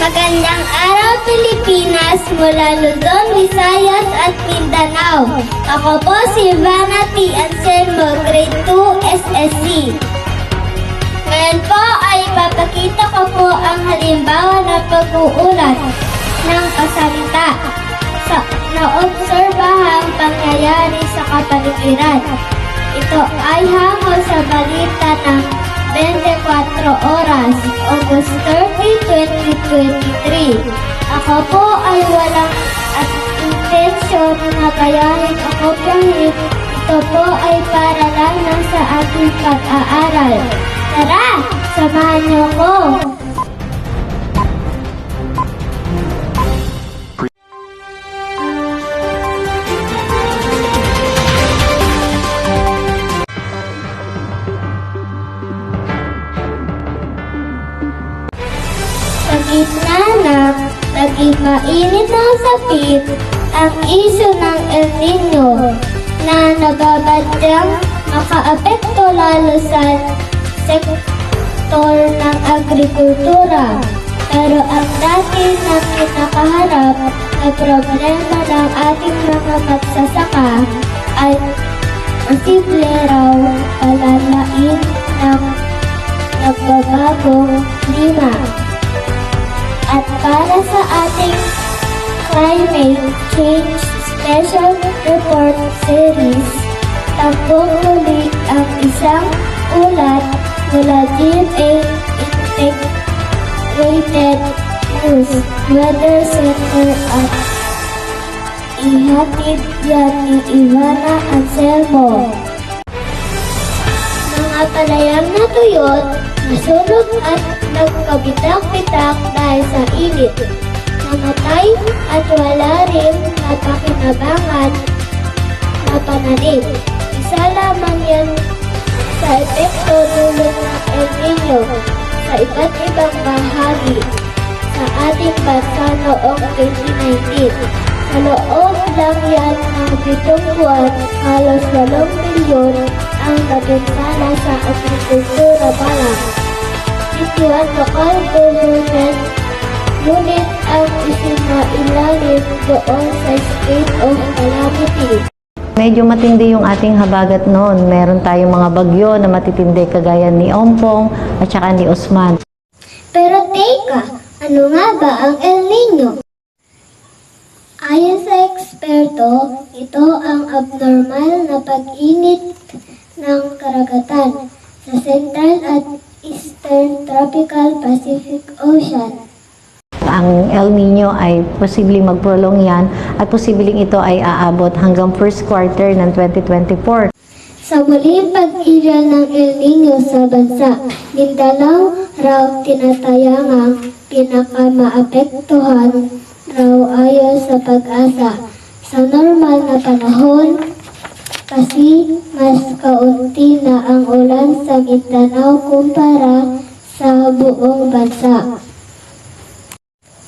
Magandang araw Pilipinas mula Luzon, Visayas at Mindanao. Ako po si Ivana T. Anselmo, Grade 2 SSC. Ngayon po ay papakita ko po ang halimbawa na pag-uulat ng kasalita sa naobserbahang pangyayari sa kapaligiran. Ito ay hango sa balita ng 24 oras, August 30, 2023. Ako po ay walang at intensyon na bayahin o kopyahin. Ito po ay para lamang sa ating pag-aaral. Tara, samahan niyo ko! Mainit ng sapit, ang isyo ng El Nino na nababadyang makaapekto lalo sa sektor ng agrikultura. Pero ang dati na kinakaharap na problema ng ating mga magsasaka ay posible raw palalain ng nagbabagong klima. At para sa ating Climate Change Special Report Series, tampok muli ang isang ulat mula GMA Integrated News Weather Center at ihatid yan ni Ivana Anselmo. Palayang natuyot, nasunog at nagkabitak-bitak dahil sa init. Namatay at wala rin napakinabangan na pananim. Isa lamang yan sa epekto dulot ng El Nino sa iba't ibang bahagi sa ating bansa noong 2019. Sa loob lang yan ng pitong buwan, halos 8 milyon ang napinsala sa agrikultura balang. Ituan lokal government unit ang isinailalim doon sa state of calamity. Medyo matindi yung ating habagat noon. Meron tayong mga bagyo na matitindi kagaya ni Ompong at saka ni Osman. Pero teka, ano nga ba ang El Nino? Ayon sa eksperto, ito ang abnormal na pag-init El Nino ay posibleng magprolong yan at posibleng ito ay aabot hanggang first quarter ng 2024. Sa muling pag-iral ng El Nino sa bansa, Mindanao raw tinatayangang pinakamaapektuhan raw ayon sa pag-asa. Sa normal na panahon, kasi mas kaunti na ang ulan sa Mindanao kumpara sa buong bansa.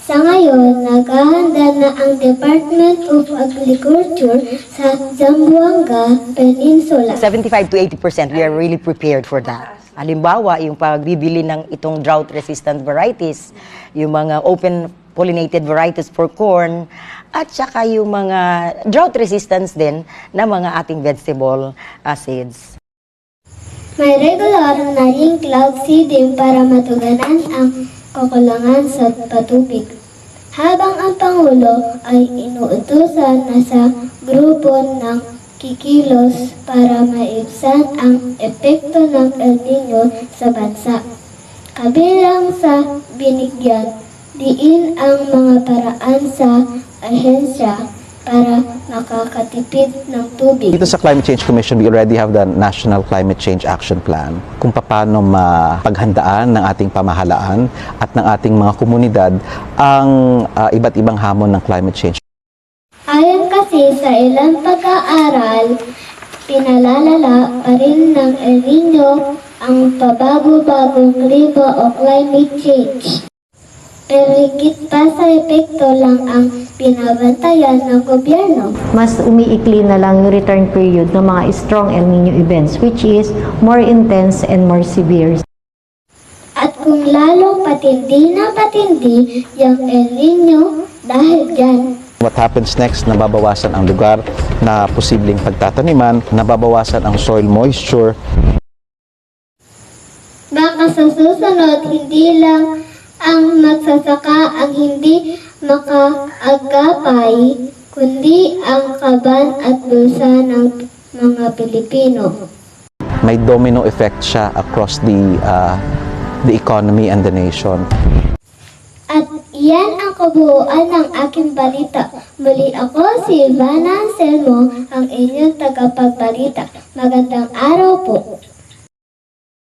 Sa ngayon, naghahanda na ang Department of Agriculture sa Zamboanga Peninsula 75 to 80%, we are really prepared for that. Halimbawa, yung pagbibili ng itong drought-resistant varieties, yung mga open pollinated varieties for corn, at saka yung mga drought resistance din na mga ating vegetable uh, seeds. May regular na ring cloud seeding para matuganan ang kakulangan sa patubig. Habang ang Pangulo ay inuutosan na sa grupo ng kikilos para maibsan ang epekto ng El Nino sa bansa. Kabilang sa binigyan, diin ang mga paraan sa ahensya para makakatipid ng tubig. Dito sa Climate Change Commission, we already have the National Climate Change Action Plan kung paano mapaghandaan ng ating pamahalaan at ng ating mga komunidad ang ah, iba't ibang hamon ng climate change. Ayon kasi sa ilang pag-aaral, pinalalala pa rin ng El Nino ang pabago-bagong klima o climate change. Pero higit pa sa epekto lang ang binabantayan ng gobyerno. Mas umiikli na lang yung return period ng mga strong El Nino events which is more intense and more severe. At kung lalong patindi na patindi yung El Nino dahil dyan. What happens next, nababawasan ang lugar na posibleng pagtataniman, nababawasan ang soil moisture, Baka sa susunod, hindi lang ang magsasaka ang hindi makaagapay, kundi ang kaban at bulsa ng mga Pilipino. may domino effect siya across the uh, the economy and the nation. At iyan ang kabuuan ng aking balita. Muli ako si Ivana Anselmo, ang inyong tagapagbalita. Magandang araw po.